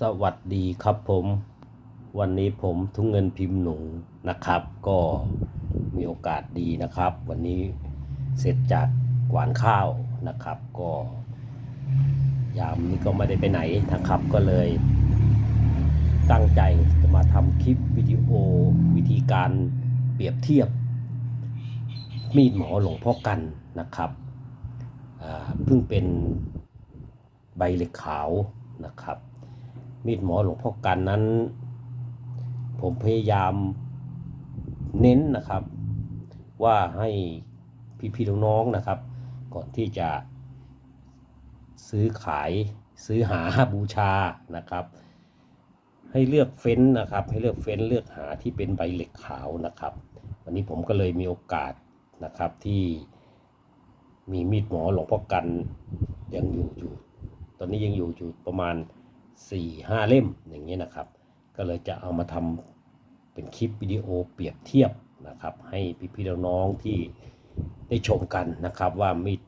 สวัสดีครับผมวันนี้ผมทุงเงินพิมพ์หนูนะครับ ก็มีโอกาสดีนะครับ วันนี้เสร็จจากกวานข้าวนะครับ ก็ยามนี้ก็ไม่ได้ไปไหนนะครับ ก็เลยตั้งใจจะมาทำคลิปวิดีโอวิธีการเปรียบเทียบ มีดหมอหลวงพ่อกันนะครับเพิ่งเป็นใบเหล็กขาวนะครับ มีดหมอหลวงพ่อกันนั้น ผมพยายามเน้นนะครับ ว่าให้พี่ๆน้องๆนะครับ ก่อนที่จะซื้อขายซื้อหาบูชานะครับ ให้เลือกเฟ้นนะครับ ให้เลือกเฟ้นเลือกหาที่เป็นใบเหล็กขาวนะครับ วันนี้ผมก็เลยมีโอกาสนะครับที่มีมีดหมอหลวงพ่อกันยังอยู่อยู่ ตอนนี้ยังอยู่อยู่ประมาณ 4ี่ห้าเล่มอย่างนี้ยนะครับ ก็เลยจะเอามาทำเป็นคลิปวิดีโอเปรียบเทียบนะครับ ให้พี่ๆน้องๆที่ได้ชมกันนะครับ ว่ามีด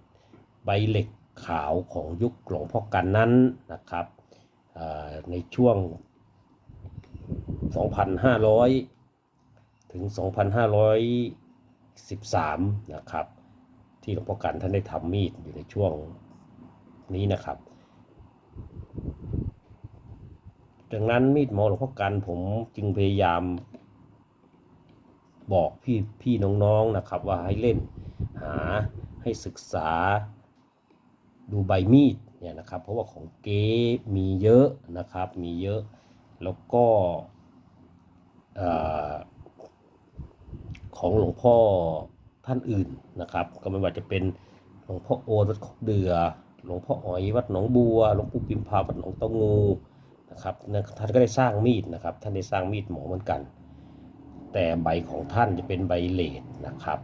ใบเหล็กขาวของยุคหลวงพ่อกันนั้นนะครับเอ่อในช่วง 2,500 ถึง 2,513 นะครับ ที่หลวงพ่อกันท่านได้ทำมีดอยู่ในช่วงนี้นะครับ ดังนั้นมีดหมอหลวงพ่อกันผมจึงพยายาม บอกพี่พี่น้องๆนะครับ ว่าให้เล่นหาให้ศึกษาดูใบมีดเนี่ยนะครับ เพราะว่าของเก๊มีเยอะนะครับ มีเยอะแล้วก็ของหลวงพ่อท่านอื่นนะครับ ก็ไม่ว่าจะเป็นหลวงพ่อโอวัดเดือ หลวงพ่ออ๋อยวัดหนองบัว หลวงปู่ปิมพาวัดหนองเตางู นะครับท่านก็ได้สร้างมีดนะครับ ท่านได้สร้างมีดหมอเหมือนกัน แต่ใบของท่านจะเป็นใบเลดนะครับ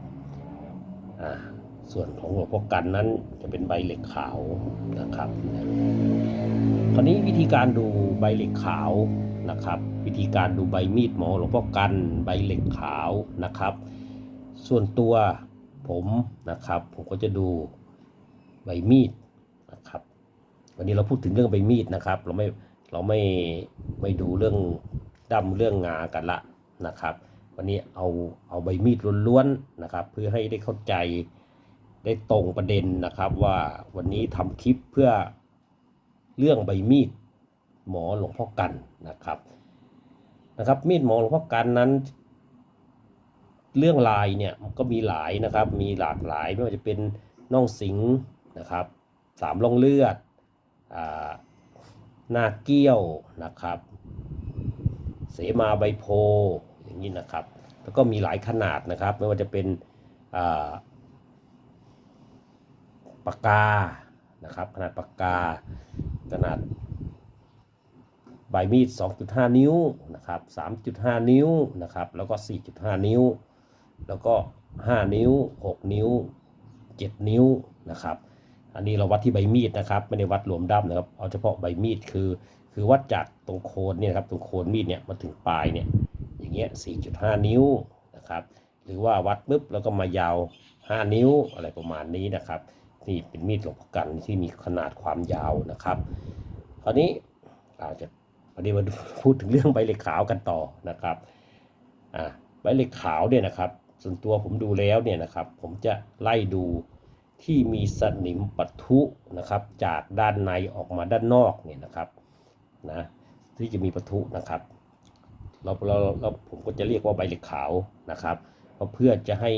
ส่วนของหลวงพ่อกันนั้นจะเป็นใบเหล็กขาวนะครับคราวนี้วิธีการดูใบเหล็กขาวนะครับ วิธีการดูใบมีดหมอหลวงพ่อกันใบเหล็กขาวนะครับ ส่วนตัวผมนะครับ ผมก็จะดูใบมีดนะครับ วันนี้เราพูดถึงเรื่องใบมีดนะครับ เราไม่ เราไม่ไม่ดูเรื่องดำเรื่องงากันละนะครับ วันนี้เอาเอาใบมีดล้วนๆนะครับ เพื่อให้ได้เข้าใจได้ตรงประเด็นนะครับว่าวันนี้ทำคลิปเพื่อเรื่องใบมีดหมอหลวงพ่อกันนะครับนะครับ มีดหมอหลวงพ่อกันนั้น เรื่องลายเนี่ยมันก็มีหลายนะครับ มีหลากหลายไม่ว่าจะเป็นน่องสิงนะครับสามร่องเลือดอ่า หน้าเกี้ยวนะครับ เสมาใบโพอย่างนี้นะครับ แล้วก็มีหลายขนาดนะครับ ไม่ว่าจะเป็นปากกานะครับ ขนาดปากกา ขนาดใบมีด 2.5 นิ้วนะครับ 3.5 นิ้วนะครับ แล้วก็ 4.5 นิ้ว แล้วก็ 5 นิ้ว 6 นิ้ว 7 นิ้วนะครับ อันนี้เราวัดที่ใบมีดนะครับไม่ได้วัดรวมด้ามนะครับเอาเฉพาะใบมีดคือ คือวัดจากตรงโคนเนี่ยนะครับตรงโคนมีดเนี่ยมาถึงปลายเนี่ยอย่างเงี้ย4.5 นิ้วนะครับหรือว่าวัดปุ๊บแล้วก็มายาว 5 นิ้วอะไรประมาณนี้นะครับนี่เป็นมีดหลวงพ่อกันที่มีขนาดความยาวนะครับ คราวนี้อาจจะวันนี้มาพูดถึงเรื่องใบเหล็กขาวกันต่อนะครับอ่าใบเหล็กขาวเนี่ยนะครับ ส่วนตัวผมดูแล้วเนี่ยนะครับ ผมจะไล่ดู ที่มีสนิมปะทุนะครับจากด้านในออกมาด้านนอกเนี่ยนะครับนะที่จะมีปะทุนะครับเราเราเราผมก็จะเรียกว่าใบเหล็กขาวนะครับเพราะเพื่อจะให้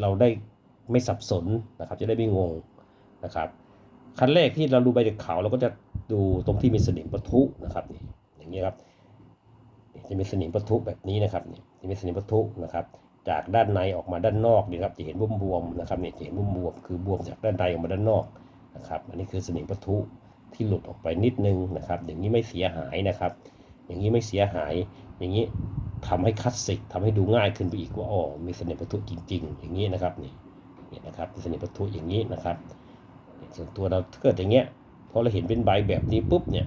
เราได้ไม่สับสนนะครับ จะได้ไม่งงนะครับขั้นแรกที่เราดูใบเหล็กขาวเราก็จะดูตรงที่มีสนิมปะทุนะครับนี่อย่างนี้ครับจะมีสนิมปะทุแบบนี้นะครับนี่จะมีสนิมปะทุนะครับ จากด้านในออกมาด้านนอกนี่ครับจะเห็นบวมบวมๆนะครับเนี่ยจะเห็นบวมบวมๆคือบวมจากด้านในออกมาด้านนอกนะครับ อันนี้คือสนิมปะทุที่หลุดออกไปนิดนึงนะครับ อย่างนี้ไม่เสียหายนะครับ อย่างนี้ไม่เสียหาย อย่างนี้ทำให้คลาสสิกทำให้ดูง่ายขึ้นไปอีกว่าอ๋อมีสนิมปะทุจริง ๆ อย่างนี้นะครับนี่นี่นะครับสนิมปะทุอย่างนี้นะครับส่วนตัวเราถ้าเกิดอย่างเงี้ยพอเราเห็นเป็นใบแบบนี้ปุ๊บเนี่ย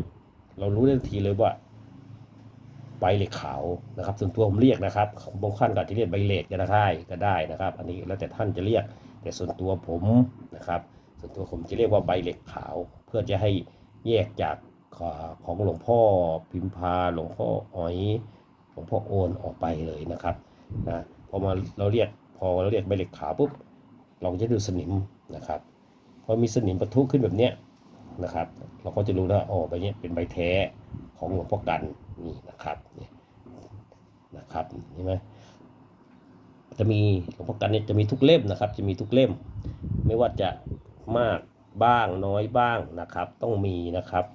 เรารู้ได้ทันทีเลยว่า ใบเหล็กขาวนะครับส่วนตัวผมเรียกนะครับบางท่านก็จะเรียกใบเหล็กก็ได้ก็ได้นะครับ อันนี้แล้วแต่ท่านจะเรียก แต่ส่วนตัวผมนะครับ ส่วนตัวผมจะเรียกว่าใบเหล็กขาว เพื่อจะให้แยกจากของหลวงพ่อพิมพาหลวงพ่ออ๋อยหลวงพ่อโอนออกไปเลยนะครับนะพอมาเราเรียกพอเราเรียกใบเหล็กขาวปุ๊บเราจะดูสนิมนะครับพอมีสนิมปะทุขึ้นแบบเนี้ยนะครับ เราก็จะรู้ว่าอ๋อใบเนี้ยเป็นใบแท้ของหลวงพ่อกัน นี่นะครับนี่นะครับเห็นไหมจะมีหลวงพ่อกันเนี่ยจะมีทุกเล่มนะครับ จะมีทุกเล่ม ไม่ว่าจะมากบ้างน้อยบ้างนะครับ ต้องมีนะครับ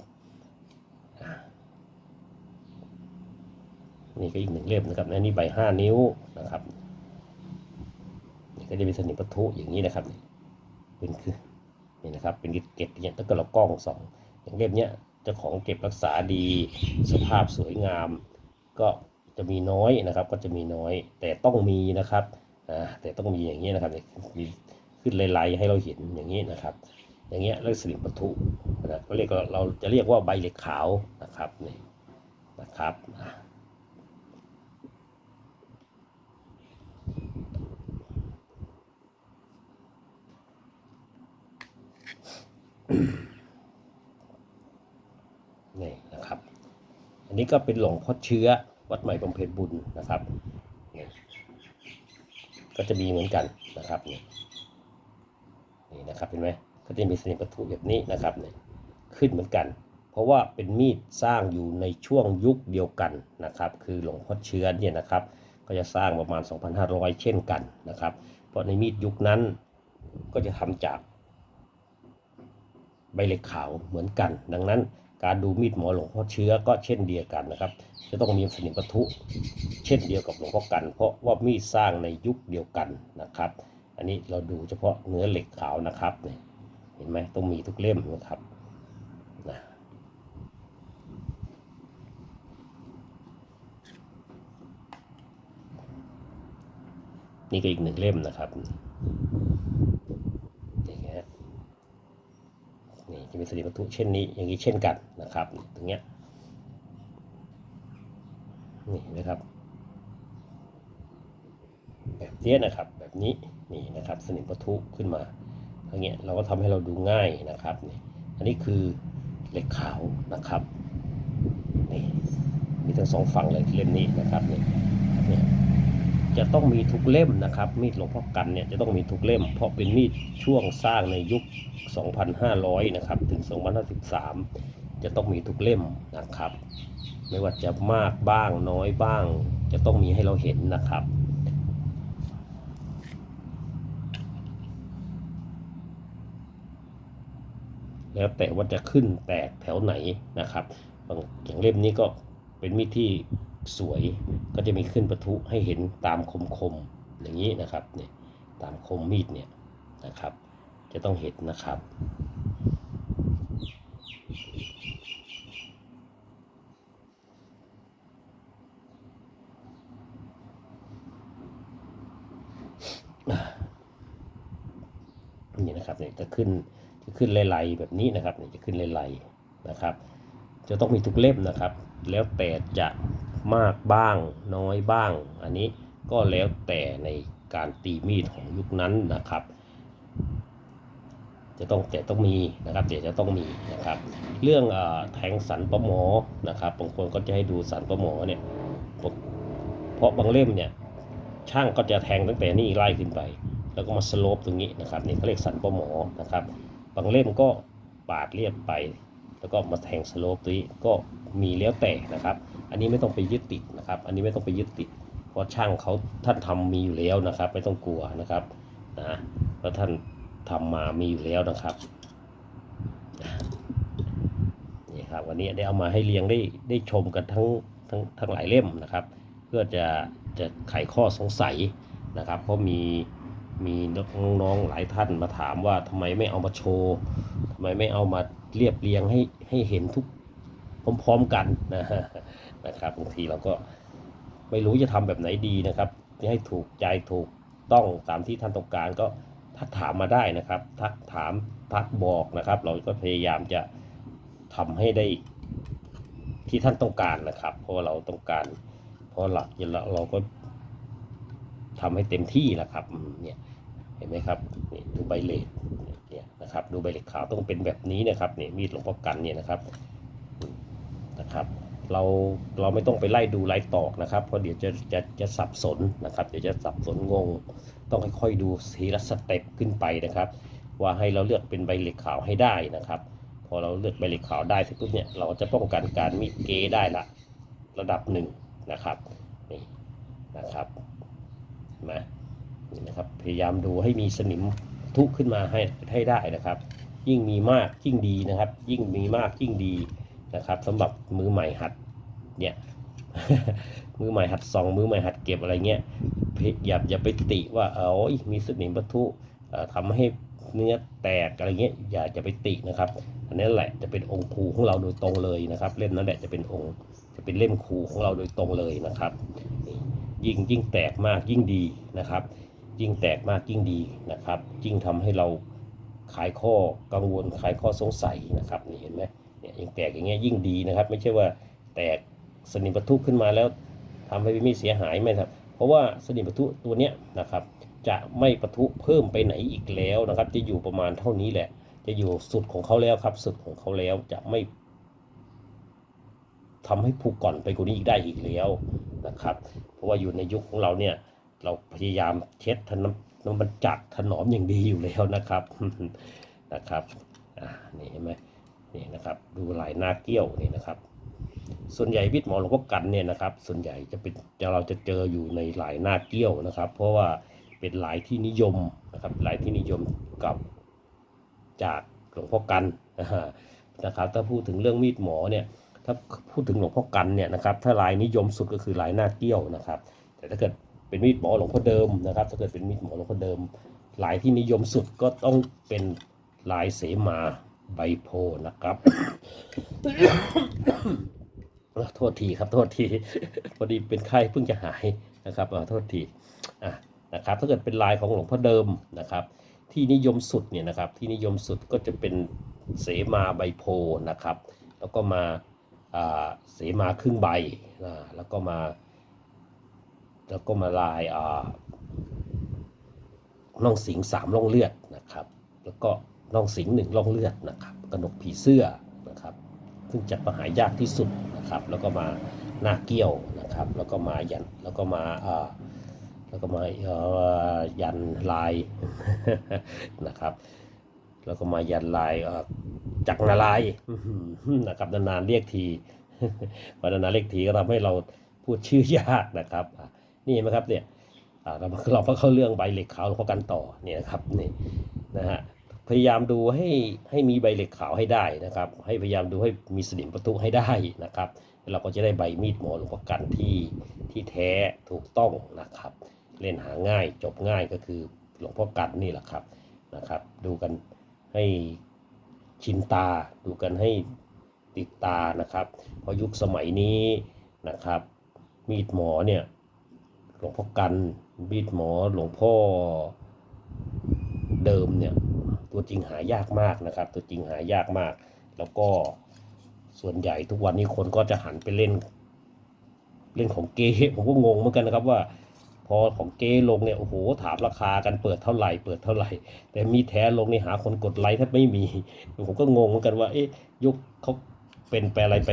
นี่ก็อีกหนึ่งเล่มนะครับอันนี้ใบห้านิ้วนะครับนี่ก็จะมีสนิมปะทุอย่างนี้นะครับเป็นคือนี่นะครับเป็นเกล็ดเนี่ยถ้าเกิดเรากล้องสองอย่างเล่มเนี้ย เจ้าของเก็บรักษาดี สภาพสวยงาม ก็จะมีน้อยนะครับ ก็จะมีน้อย แต่ต้องมีนะครับอ่าแต่ต้องมีอย่างนี้นะครับมีขึ้นลายๆให้เราเห็นอย่างนี้นะครับ อย่างเงี้ยเรียกสนิมปะทุนะเราเรียกเราจะเรียกว่าใบเหล็กขาวนะครับนี่นะครับอะ นี่นะครับ อันนี้ก็เป็นหลวงพ่อเชื้อวัดใหม่บำเพ็ญบุญนะครับ ก็จะมีเหมือนกันนะครับนี่นี่นะครับเห็นไหมก็จะมีเสนิมประทุแบบนี้นะครับนี่ขึ้นเหมือนกัน เพราะว่าเป็นมีดสร้างอยู่ในช่วงยุคเดียวกันนะครับ คือหลวงพ่อเชื้อเนี่ยนะครับ ก็จะสร้างประมาณ 2,500 เช่นกันนะครับ เพราะในมีดยุคนั้นก็จะทำจากใบเหล็กขาวเหมือนกัน ดังนั้น การดูมีดหมอหลวงพ่อเชื้อก็เช่นเดียวกันนะครับ จะต้องมีสนิมปะทุเช่นเดียวกับหลวงพ่อกัน เพราะว่ามีดสร้างในยุคเดียวกันนะครับ อันนี้เราดูเฉพาะเนื้อเหล็กขาวนะครับเนี่ยเห็นไหมต้องมีทุกเล่มนะครับนะนี่ก็อีกหนึ่งเล่มนะครับนี่ฮะ นี่ จะมีสนิมวัตถุเช่นนี้อย่างนี้เช่นกันนะครับตรงเนี้ยนี่นะครับ แบบเนี้ยนะครับแบบนี้นี่นะครับสนิมวัตถุขึ้นมาอย่างเงี้ยเราก็ทำให้เราดูง่ายนะครับนี่อันนี้คือเหล็กขาวนะครับนี่มีทั้งสองฝั่งเลยเล่มนี้นะครับนี่เนี่ย จะต้องมีทุกเล่มนะครับ มีดหลวงพ่อกันเนี่ยจะต้องมีทุกเล่ม เพราะเป็นมีดช่วงสร้างในยุค 2,500 นะครับ ถึง2,013 จะต้องมีทุกเล่มนะครับ ไม่ว่าจะมากบ้างน้อยบ้าง จะต้องมีให้เราเห็นนะครับแล้วแต่ว่าจะขึ้นแตกแถวไหนนะครับ อย่างเล่มนี้ก็เป็นมีดที่ สวยก็จะมีขึ้นประทุให้เห็นตามคมคมอย่างนี้นะครับเนี่ยตามคมมีดเนี่ยนะครับ จะต้องเห็นนะครับ นี่นะครับเนี่ยจะขึ้นจะขึ้นลายๆแบบนี้นะครับเนี่ยจะขึ้นลายๆนะครับ จะต้องมีทุกเล่มนะครับ แล้วแต่จะ มากบ้างน้อยบ้าง อันนี้ก็แล้วแต่ในการตีมีดของยุคนั้นนะครับ จะต้องแต่ต้องมีนะครับแต่จะต้องมีนะครับ เรื่องอแทงสันประหมอนะครับบางคนก็จะให้ดูสันประหมอเนี่ยเพราะบางเล่มเนี่ยช่างก็จะแทงตั้งแต่นี่ไล่ขึ้นไป แล้วก็มาสโลปตรงนี้นะครับนี่เขาเรียกสันประหมอนะครับบางเล่มก็ปาดเรียบไป แล้วก็มาแทงสโลปตรงนี้ก็มีแล้วแต่นะครับ อันนี้ไม่ต้องไปยึดติดนะครับ อันนี้ไม่ต้องไปยึดติด เพราะช่างเขาท่านทำมีอยู่แล้วนะครับ ไม่ต้องกลัวนะครับนะเพราะท่านทำมามีอยู่แล้วนะครับนี่ครับวันนี้ได้เอามาให้เรียงได้ได้ชมกันทั้งทั้งทั้งหลายเล่มนะครับ เพื่อจะจะไขข้อสงสัยนะครับ เพราะมีมีน้องๆหลายท่านมาถามว่าทำไมไม่เอามาโชว์ทำไมไม่เอามาเรียบเรียงให้ให้เห็นทุกพร้อมๆกันนะฮะ นะครับบางทีเราก็ไม่รู้จะทำแบบไหนดีนะครับที่ให้ถูกใจถูกต้องตามที่ท่านต้องการก็ทักถามมาได้นะครับ ทักถามทักบอกนะครับ เราก็พยายามจะทำให้ได้ที่ท่านต้องการนะครับ เพราะเราต้องการ เพราะหลักเราเราก็ทำให้เต็มที่แหละครับเนี่ยเห็นไหมครับนี่ดูใบเหล็กเนี่ยนะครับ ดูใบเหล็กขาวต้องเป็นแบบนี้นะครับเนี่ยมีดหลวงพ่อกันเนี่ยนะครับ เราเราไม่ต้องไปไล่ดูไล่ตอกนะครับ เพราะเดี๋ยวจะจะจะสับสนนะครับ เดี๋ยวจะสับสนงง ต้องค่อยๆดูทีละสเต็ปขึ้นไปนะครับ ว่าให้เราเลือกเป็นใบเหล็กขาวให้ได้นะครับ พอเราเลือกใบเหล็กขาวได้เสร็จปุ๊บเนี่ยเราจะป้องกันการมีดเกได้ละระดับหนึ่งนะครับนี่นะครับเห็นไหมนี่นะครับพยายามดูให้มีสนิมทุขึ้นมาให้ให้ได้นะครับ ยิ่งมีมากยิ่งดีนะครับ ยิ่งมีมากยิ่งดีนะครับสำหรับมือใหม่หัด เนี่ยมือใหม่หัดส่องมือใหม่หัดเก็บอะไรเงี้ยอย่าอย่าไปติว่าเออมีสนิมประทุเอ่อทำให้เนื้อแตกอะไรเงี้ยอย่าจะไปตินะครับ อันนี้แหละจะเป็นองค์ครูของเราโดยตรงเลยนะครับ เล่มนั้นแหละจะเป็นองค์จะเป็นเล่มครูของเราโดยตรงเลยนะครับ ยิ่งยิ่งแตกมากยิ่งดีนะครับ ยิ่งแตกมากยิ่งดีนะครับ ยิ่งทำให้เราขายข้อกังวลขายข้อสงสัยนะครับนี่เห็นไหมเนี่ยยิ่งแตกอย่างเงี้ยยิ่งดีนะครับ ไม่ใช่ว่าแตก สนิมปะทุขึ้นมาแล้วทำให้ไม่เสียหายไหมครับ เพราะว่าสนิมปะทุตัวเนี้ยนะครับจะไม่ปะทุเพิ่มไปไหนอีกแล้วนะครับ จะอยู่ประมาณเท่านี้แหละ จะอยู่สุดของเขาแล้วครับ สุดของเขาแล้วจะไม่ทำให้ผูกก่อนไปกว่านี้อีกได้อีกแล้วนะครับ เพราะว่าอยู่ในยุคของเราเนี่ย เราพยายามเช็ดทนน้ำน้ำมันจัดถนอมอย่างดีอยู่แล้วนะครับนะครับอ่านี่เห็นไหมนี่นะครับ ดูลายหน้าเกี้ยวนี่นะครับ ส่วนใหญ่วิทย์หมอหลวงพ่อกันเนี่ยนะครับ ส่วนใหญ่จะเป็นจะเราจะเจออยู่ในหลายหน้าเกี้ยวนะครับ เพราะว่าเป็นลายที่นิยมนะครับลายที่นิยมกับจากหลวงพ่อกันนะครับ ถ้าพูดถึงเรื่องมีดหมอเนี่ยถ้าพูดถึงหลวงพ่อกันเนี่ยนะครับ ถ้าลายนิยมสุดก็คือลายหน้าเกี้ยวนะครับ แต่ถ้าเกิดเป็นมีดหมอหลวงพ่อเดิมนะครับ ถ้าเกิดเป็นมีดหมอหลวงพ่อเดิมลายที่นิยมสุดก็ต้องเป็นลายเสมาใบโพนะครับ โทษทีครับโทษทีพอดีเป็นไข้เพิ่งจะหายนะครับโทษทีอะนะครับถ้าเกิดเป็นลายของหลวงพ่อเดิมนะครับที่นิยมสุดเนี่ยนะครับที่นิยมสุดก็จะเป็นเสมาใบโพนะครับ แล้วก็มาเสมาครึ่งใบแล้วก็มาแล้วก็มาลายอ่าน่องสิงสามร่องเลือดนะครับ แล้วก็น่องสิงหนึ่งร่องเลือดนะครับกระหนกผีเสื้อ ซึ่งจัดมาหายากที่สุดนะครับแล้วก็มาหน้าเกี้ยวนะครับแล้วก็มายันแล้วก็มาอ่าแล้วก็มาเอ่อยันลายนะครับแล้วก็มายันลายเอ่อจักรนาลายนะครับนานๆเรียกทีพอนานๆเรียกทีก็ทำให้เราพูดชื่อยากนะครับนี่เห็นไหมครับเนี่ยอ่าเราเราก็เข้าเรื่องใบเหล็กขาวหลวงพ่อกันต่อเนี่ยครับนี่นะฮะ พยายามดูให้ให้มีใบเหล็กขาวให้ได้นะครับ ให้พยายามดูให้มีสนิมประตูให้ได้นะครับ เราก็จะได้ใบมีดหมอหลวงพ่อกันที่ที่แท้ถูกต้องนะครับ เล่นหาง่ายจบง่ายก็คือหลวงพ่อกันนี่แหละครับนะครับ ดูกันให้ชินตาดูกันให้ติดตานะครับ เพราะยุคสมัยนี้นะครับ มีดหมอเนี่ยหลวงพ่อกันมีดหมอหลวงพ่อเดิมเนี่ย ตัวจริงหายากมากนะครับ ตัวจริงหายากมาก แล้วก็ส่วนใหญ่ทุกวันนี้คนก็จะหันไปเล่น เล่นของเก๊ผมก็งงเหมือนกันนะครับว่า พอของเก๊ลงเนี่ยโอ้โหถามราคากันเปิดเท่าไหร่ เปิดเท่าไหร่ แต่มีแท้ลงในหาคนกดไลค์แทบไม่มีผมก็งงเหมือนกันว่าเอ๊ะยุคเขาเป็นไปอะไรไป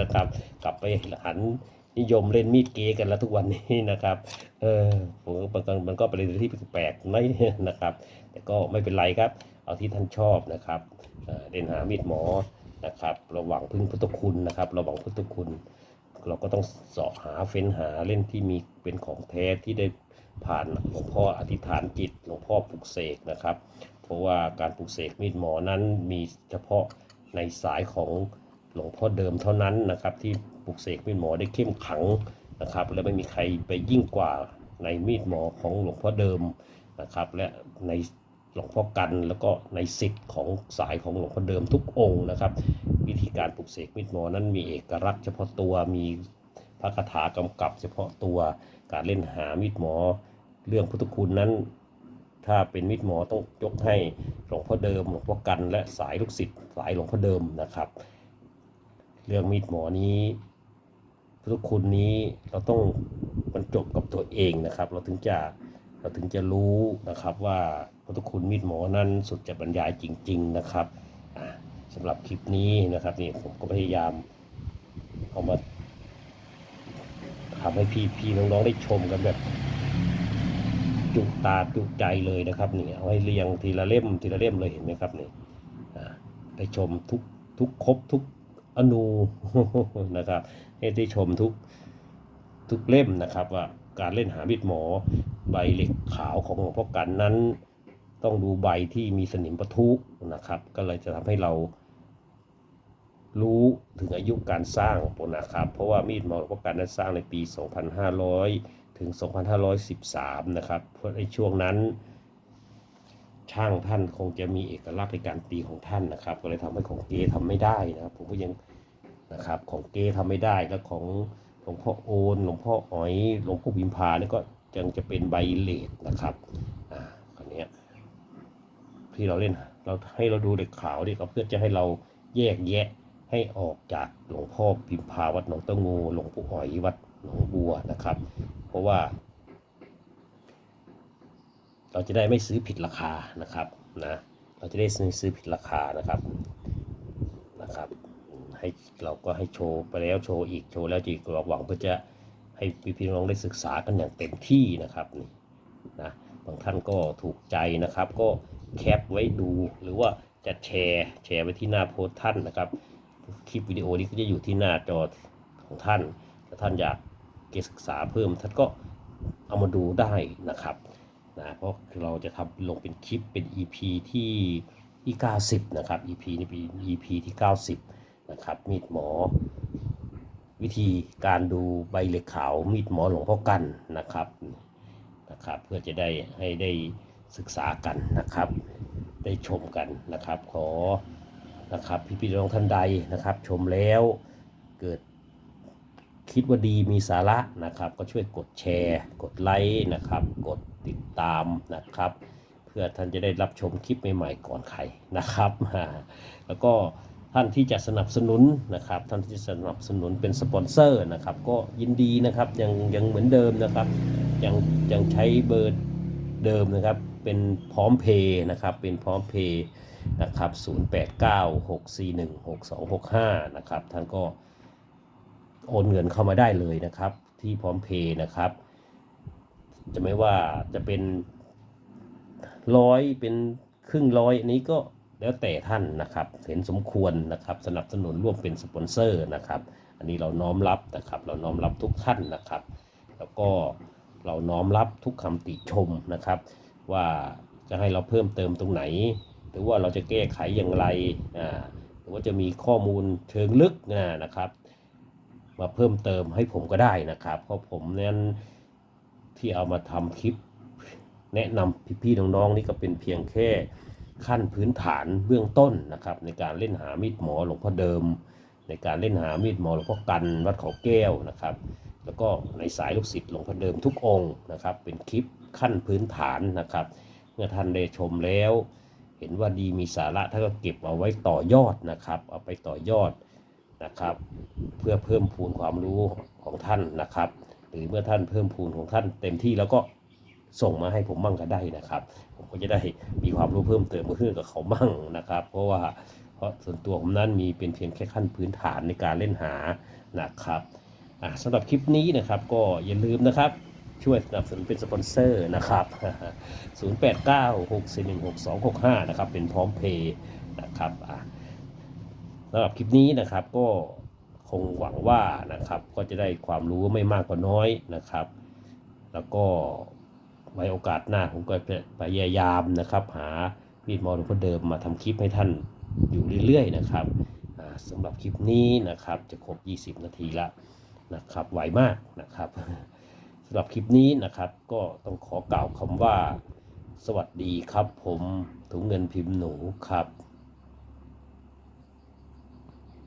นะครับกลับไปหันนิยมเล่นมีดเก๊กันแล้วทุกวันนี้นะครับ เออผมก็มันก็มันก็เป็นเรื่องที่แปลกๆไหมนะครับ แต่ก็ไม่เป็นไรครับ เอาที่ท่านชอบนะครับเอ่อเล่นหามีดหมอนะครับระหว่างพึ่งพุทธคุณนะครับระหว่างพุทธคุณ เราก็ต้องสาะหาเฟ้นหาเล่นที่มีเป็นของแท้ที่ได้ผ่านหลวงพ่ออธิษฐานจิตหลวงพ่อปลุกเสกนะครับ เพราะว่าการปลุกเสกมีดหมอนั้นมีเฉพาะในสายของหลวงพ่อเดิมเท่านั้นนะครับที่ปลุกเสกมีดหมอได้เข้มขังนะครับและไม่มีใครไปยิ่งกว่าในมีดหมอของหลวงพ่อเดิมนะครับและใน หลวงพ่อกันแล้วก็ในสิทธิ์ของสายของหลวงพ่อเดิมทุกองค์นะครับ วิธีการปลุกเสกมีดหมอนั้นมีเอกลักษณ์เฉพาะตัวมีพระคาถากำกับ เฉพาะตัวการเล่นหามีดหมอ เรื่องพุทธคุณนั้น ถ้าเป็นมีดหมอต้องยกให้หลวงพ่อเดิมหลวงพ่อกัน และสายลูกศิษย์สายหลวงพ่อเดิมนะครับ เรื่องมีดหมอนี้พุทธคุณนี้เราต้องบรรจบกับตัวเองนะครับ เราถึงจะ เราถึงจะรู้นะครับว่าพุทธคุณมีดหมอนั้นสุดจะบรรยายจริง ๆนะครับอ่าสำหรับคลิปนี้นะครับนี่ผมก็พยายามเอามาทำให้พี่พี่น้องๆได้ชมกันแบบ จุตาจุใจเลยนะครับนี่เอาให้เรียงทีละเล่มทีละเล่มเลยเห็นไหมครับนี่ได้ชมทุกทุกครบทุกอนูนะครับให้ได้ชมทุกทุกเล่มนะครับว่าการเล่นหามิดหมอ ใบเหล็กขาวของหลวงพ่อกันนั้น ต้องดูใบที่มีสนิมปะทุนะครับ ก็เลยจะทำให้เรารู้ถึงอายุการสร้างปนะครับ เพราะว่ามีดหมอหลวงพ่อกันนั้นสร้างในปี 2500 ถึง 2513 นะครับ เพราะในช่วงนั้น ช่างท่านคงจะมีเอกลักษณ์ในการตีของท่านนะครับ ก็เลยทำให้ของเกทำไม่ได้นะครับ ผมก็ยังนะครับของเกทำไม่ได้แล้วของหลวงพ่อโอนหลวงพ่ออ๋อยหลวงพ่อบิมพานี่ก็ ยังจะเป็นใบเลดนะครับอ่าคราวเนี้ที่เราเล่นเราให้เราดูเด็กขาวนี่ก็เพื่อจะให้เราแยกแยะให้ออกจากหลวงพ่อพิมพาวัดหนองเตะงูหลวงปู่อ๋อยวัดหนองบัวนะครับ เพราะว่า เราจะได้ไม่ซื้อผิดราคานะครับนะเราจะได้ซื้อซื้อผิดราคานะครับนะครับ ให้เราก็ให้โชว์ไปแล้วโชว์อีกโชว์แล้วจีกเราหวังเพื่อจะ ให้พี่น้องได้ศึกษากันอย่างเต็มที่นะครับนี่นะบางท่านก็ถูกใจนะครับ ก็แคปไว้ดูหรือว่าจะแชร์แชร์ไว้ที่หน้าโพสท่านนะครับ คลิปวิดีโอนี้ก็จะอยู่ที่หน้าจอของท่านถ้าท่านอยากเกศึกษาเพิ่มท่านก็เอามาดูได้นะครับนะเพราะเราจะทำลงเป็นคลิปเป็น EP ที่ที่ 90 นะครับ EP นี้เป็น EP ที่ 90 นะครับมีดหมอ วิธีการดูใบเหล็กขาวมีดหมอหลวงพ่อกันนะครับนะครับ เพื่อจะได้ให้ได้ศึกษากันนะครับ ได้ชมกันนะครับ ขอนะครับพี่พี่น้องท่านใดนะครับ ชมแล้วเกิดคิดว่าดีมีสาระนะครับ ก็ช่วยกดแชร์ กดไลค์นะครับ กดติดตามนะครับ เพื่อท่านจะได้รับชมคลิปใหม่ๆก่อนใครนะครับ แล้วก็ ท่านที่จะสนับสนุนนะครับ ท่านที่สนับสนุนเป็นสปอนเซอร์นะครับ ก็ยินดีนะครับยังยังเหมือนเดิมนะครับ ยังยังใช้เบอร์เดิมนะครับ เป็นพร้อมเพย์นะครับ เป็นพร้อมเพย์นะครับ 0896416265 นะครับ ท่านก็โอนเงินเข้ามาได้เลยนะครับ ที่พร้อมเพย์นะครับ จะไม่ว่าจะเป็นร้อยเป็นครึ่งร้อยอันนี้ก็ แล้วแต่ท่านนะครับเห็นสมควรนะครับสนับสนุนร่วมเป็นสปอนเซอร์นะครับ อันนี้เราน้อมรับนะครับ เราน้อมรับทุกท่านนะครับ แล้วก็เราน้อมรับทุกคำติชมนะครับ ว่าจะให้เราเพิ่มเติมตรงไหน หรือว่าเราจะแก้ไขอย่างไรอ่าหรือว่าจะมีข้อมูลเชิงลึกนะนะครับ มาเพิ่มเติมให้ผมก็ได้นะครับ เพราะผมนั้นที่เอามาทำคลิป แนะนำพี่ๆน้องๆนี่ก็เป็นเพียงแค่ ขั้นพื้นฐานเบื้องต้นนะครับในการเล่นหามีดหมอหลวงพ่อเดิม ในการเล่นหามีดหมอหลวงพ่อกันวัดเขาแก้วนะครับแล้วก็ในสายลูกศิษย์หลวงพ่อเดิมทุกองค์นะครับเป็นคลิปขั้นพื้นฐานนะครับเมื่อท่านได้ชมแล้ว เห็นว่าดีมีสาระท่านก็เก็บเอาไว้ต่อยอดนะครับ เอาไปต่อยอดนะครับ เพื่อเพิ่มพูนความรู้ของท่านนะครับ หรือเมื่อท่านเพิ่มพูนของท่านเต็มที่แล้วก็ส่งมาให้ผมมั่งก็ได้นะครับ ก็จะได้มีความรู้เพิ่มเติมเพื่อกับเขามั่งนะครับ เพราะว่าเพราะส่วนตัวผมนั้นมีเป็นเพียงแค่ขั้นพื้นฐานในการเล่นหานะครับสำหรับคลิปนี้นะครับก็อย่าลืมนะครับช่วยสนับสนุนเป็นสปอนเซอร์นะครับ 0896416265 นะครับ เป็นพร้อมเพย์นะครับสำหรับคลิปนี้นะครับก็คงหวังว่านะครับก็จะได้ความรู้ไม่มากก็น้อยนะครับ แล้วก็ ไว้โอกาสหน้าผมก็จะพยายามนะครับ หามีดมอหลวงพ่อเดิมมาทำคลิปให้ท่านอยู่เรื่อยๆนะครับอ่าสำหรับคลิปนี้นะครับจะครบ 20 นาทีละนะครับไวมากนะครับสำหรับคลิปนี้นะครับก็ต้องขอกล่าวคำว่า สวัสดีครับ ผมถุงเงินพิมพ์หนูครับ